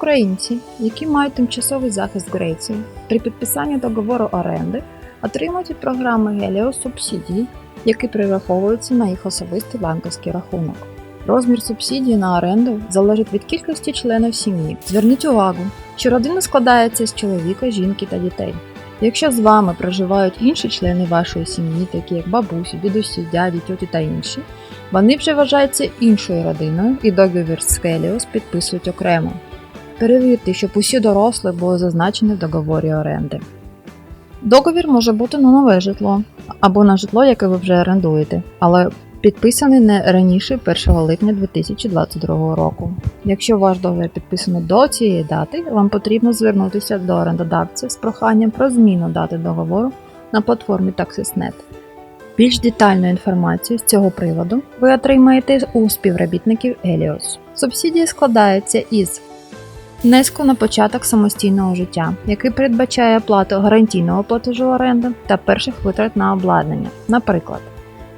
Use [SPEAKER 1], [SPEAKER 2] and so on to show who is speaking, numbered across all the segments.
[SPEAKER 1] Українці, які мають тимчасовий захист в Греції, при підписанні договору оренди отримують від програми Helios субсидії, які прираховуються на їх особистий банківський рахунок. Розмір субсидії на оренду залежить від кількості членів сім'ї. Зверніть увагу, що родина складається з чоловіка, жінки та дітей. Якщо з вами проживають інші члени вашої сім'ї, такі як бабусі, дідусі, дяді, тьоті та інші, вони вже вважаються іншою родиною і договір з Helios підписують окремо. Перевірте, щоб усі дорослі були зазначені в договорі оренди. Договір може бути на нове житло або на житло, яке ви вже орендуєте, але підписаний не раніше 1 липня 2022 року. Якщо ваш договір підписаний до цієї дати, вам потрібно звернутися до орендодавця з проханням про зміну дати договору на платформі Taxis.net. Більш детальну інформацію з цього приводу ви отримаєте у співробітників Helios. Субсидія складається із внеску на початок самостійного життя, який передбачає оплату гарантійного платежу оренди та перших витрат на обладнання, наприклад,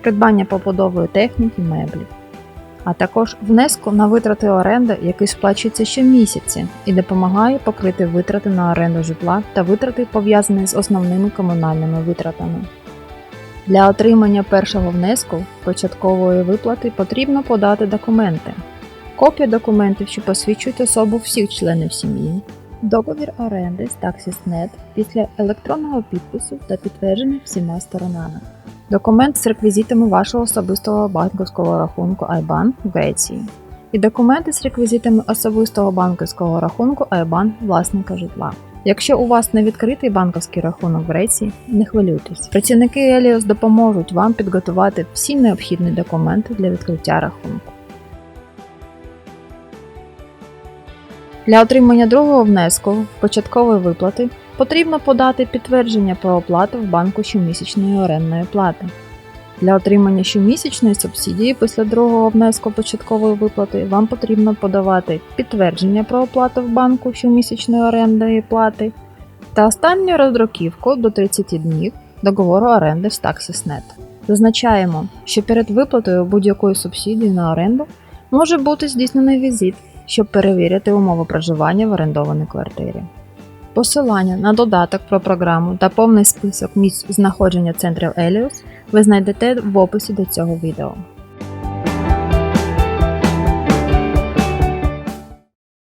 [SPEAKER 1] придбання побудової техніки меблів, а також внеску на витрати оренди, який сплачується щомісяці і допомагає покрити витрати на оренду житла та витрати, пов'язані з основними комунальними витратами. Для отримання першого внеску початкової виплати потрібно подати документи. Копія документів, що посвідчують особу всіх членів сім'ї, договір оренди з Taxis.net після електронного підпису та підтвердження всіма сторонами, документ з реквізитами вашого особистого банківського рахунку IBAN в Греції і документи з реквізитами особистого банківського рахунку IBAN власника житла. Якщо у вас не відкритий банківський рахунок в Греції, не хвилюйтесь. Працівники Еліос допоможуть вам підготувати всі необхідні документи для відкриття рахунку. Для отримання другого внеску початкової виплати потрібно подати підтвердження про оплату в банку щомісячної орендної плати. Для отримання щомісячної субсидії після другого внеску початкової виплати вам потрібно подавати підтвердження про оплату в банку щомісячної орендної плати та останню роздруківку до 30 днів договору оренди з Taxis.net. Зазначаємо, що перед виплатою будь-якої субсидії на оренду може бути здійснений візит, щоб перевірити умови проживання в орендованій квартирі. Посилання на додаток про програму та повний список місць знаходження центрів Еліус ви знайдете в описі до цього відео.